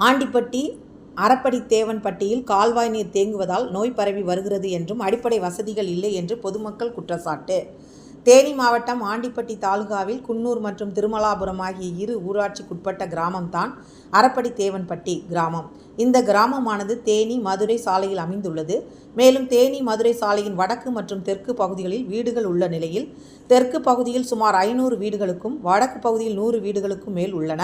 ஆண்டிப்பட்டி அறப்படி தேவன்பட்டியில் கால்வாய் நீர் தேங்குவதால் நோய் பரவி வருகிறது என்றும் அடிப்படை வசதிகள் இல்லை என்று பொதுமக்கள் குற்றச்சாட்டு. தேனி மாவட்டம் ஆண்டிப்பட்டி தாலுகாவில் குன்னூர் மற்றும் திருமலாபுரம் ஆகிய இரு ஊராட்சிக்குட்பட்ட கிராமம்தான் அறப்படி தேவன்பட்டி கிராமம். இந்த கிராமமானது தேனி மதுரை சாலையில் அமைந்துள்ளது. மேலும் தேனி மதுரை சாலையின் வடக்கு மற்றும் தெற்கு பகுதிகளில் வீடுகள் உள்ள நிலையில் தெற்கு பகுதியில் சுமார் ஐநூறு வீடுகளுக்கும் வடக்கு பகுதியில் நூறு வீடுகளுக்கும் மேல் உள்ளன.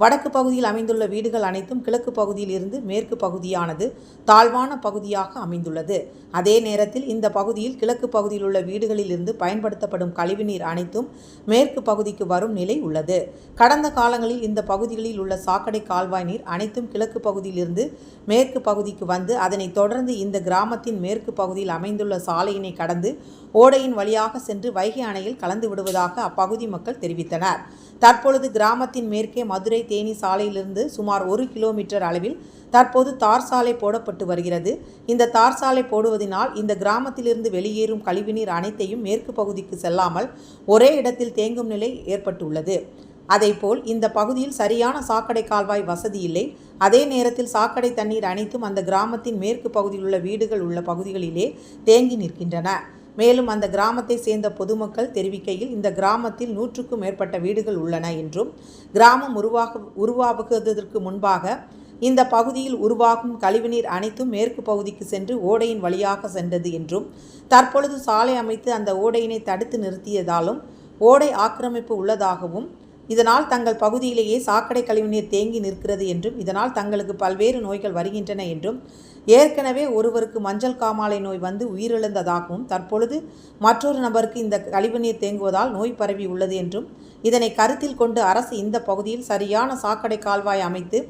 வடக்கு பகுதியில் அமைந்துள்ள வீடுகள் அனைத்தும் கிழக்கு பகுதியில் இருந்து மேற்கு பகுதியானது தாழ்வான பகுதியாக அமைந்துள்ளது. அதே நேரத்தில் இந்த பகுதியில் கிழக்கு பகுதியில் உள்ள வீடுகளில் இருந்து பயன்படுத்த பயன்படுத்தப்படும் கழிவுநீர் அனைத்தும் மேற்கு பகுதிக்கு வரும் நிலை உள்ளது. கடந்த காலங்களில் இந்த பகுதிகளில் உள்ள சாக்கடை கால்வாய் நீர் அனைத்தும் கிழக்கு பகுதியிலிருந்து மேற்கு பகுதிக்கு வந்து அதனைத் தொடர்ந்து இந்த கிராமத்தின் மேற்கு பகுதியில் அமைந்துள்ள சாலையினை கடந்து ஓடையின் வழியாக சென்று வைகை அணையில் கலந்து விடுவதாக அப்பகுதி மக்கள் தெரிவித்தனர். தற்பொழுது கிராமத்தின் மேற்கே மதுரை தேனி சாலையிலிருந்து சுமார் ஒரு கிலோமீட்டர் அளவில் தற்போது தார் சாலை போடப்பட்டு வருகிறது. இந்த தார் சாலை போடுவதனால் இந்த கிராமத்திலிருந்து வெளியேறும் கழிவுநீர் அனைத்தையும் மேற்கு பகுதிக்கு செல்லாமல் ஒரே இடத்தில் தேங்கும் நிலை ஏற்பட்டுள்ளது. அதேபோல் இந்த பகுதியில் சரியான சாக்கடை கால்வாய் வசதி இல்லை. அதே நேரத்தில் சாக்கடை தண்ணீர் அனைத்தும் அந்த கிராமத்தின் மேற்கு பகுதியில் உள்ள வீடுகள் உள்ள பகுதிகளிலே தேங்கி நிற்கின்றன. மேலும் அந்த கிராமத்தை சேர்ந்த பொதுமக்கள் தெரிவிக்கையில் இந்த கிராமத்தில் நூற்றுக்கும் மேற்பட்ட வீடுகள் உள்ளன என்றும் கிராமம் உருவாக உருவாகுவதற்கு முன்பாக இந்த பகுதியில் உருவாகும் கழிவுநீர் அனைத்தும் மேற்கு பகுதிக்கு சென்று ஓடையின் வழியாக சென்றது என்றும் தற்பொழுது சாலை அமைத்து அந்த ஓடையினை தடுத்து நிறுத்தியதாலும் ஓடை ஆக்கிரமிப்பு உள்ளதாகவும் இதனால் தங்கள் பகுதியிலேயே சாக்கடை கழிவுநீர் தேங்கி நிற்கிறது என்றும் இதனால் தங்களுக்கு பல்வேறு நோய்கள் வருகின்றன என்றும் ஏற்கனவே ஒருவருக்கு மஞ்சள் காமாலை நோய் வந்து உயிரிழந்ததாகவும் தற்பொழுது மற்றொரு நபருக்கு இந்த கழிவுநீர் தேங்குவதால் நோய் பரவி உள்ளது என்றும் இதனை கருத்தில் கொண்டு அரசு இந்த பகுதியில் சரியான சாக்கடை கால்வாய் அமைத்து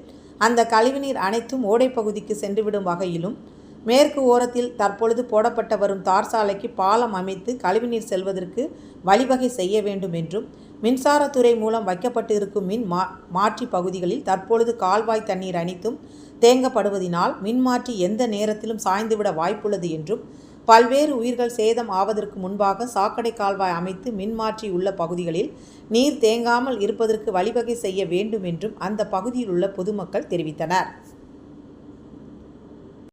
அந்த கழிவுநீர் அனைத்தும் ஓடைப்பகுதிக்கு சென்றுவிடும் வகையிலும் மேற்கு ஓரத்தில் தற்பொழுது போடப்பட்ட வரும் தார் சாலைக்கு பாலம் அமைத்து கழிவுநீர் செல்வதற்கு வழிவகை செய்ய வேண்டும் என்றும் மின்சாரத்துறை மூலம் வைக்கப்பட்டு இருக்கும் மின் மா மாற்றி பகுதிகளில் தற்பொழுது கால்வாய் தண்ணீர் அனைத்தும் தேங்கப்படுவதினால் மின்மாற்றி எந்த நேரத்திலும் சாய்ந்துவிட வாய்ப்புள்ளது என்றும் பல்வேறு உயிர்கள் சேதம் ஆவதற்கு முன்பாக சாக்கடை கால்வாய் அமைத்து மின்மாற்றி உள்ள பகுதிகளில் நீர் தேங்காமல் இருப்பதற்கு வழிவகை செய்ய வேண்டும் என்றும் அந்த பகுதியில் உள்ள பொதுமக்கள் தெரிவித்தனர்.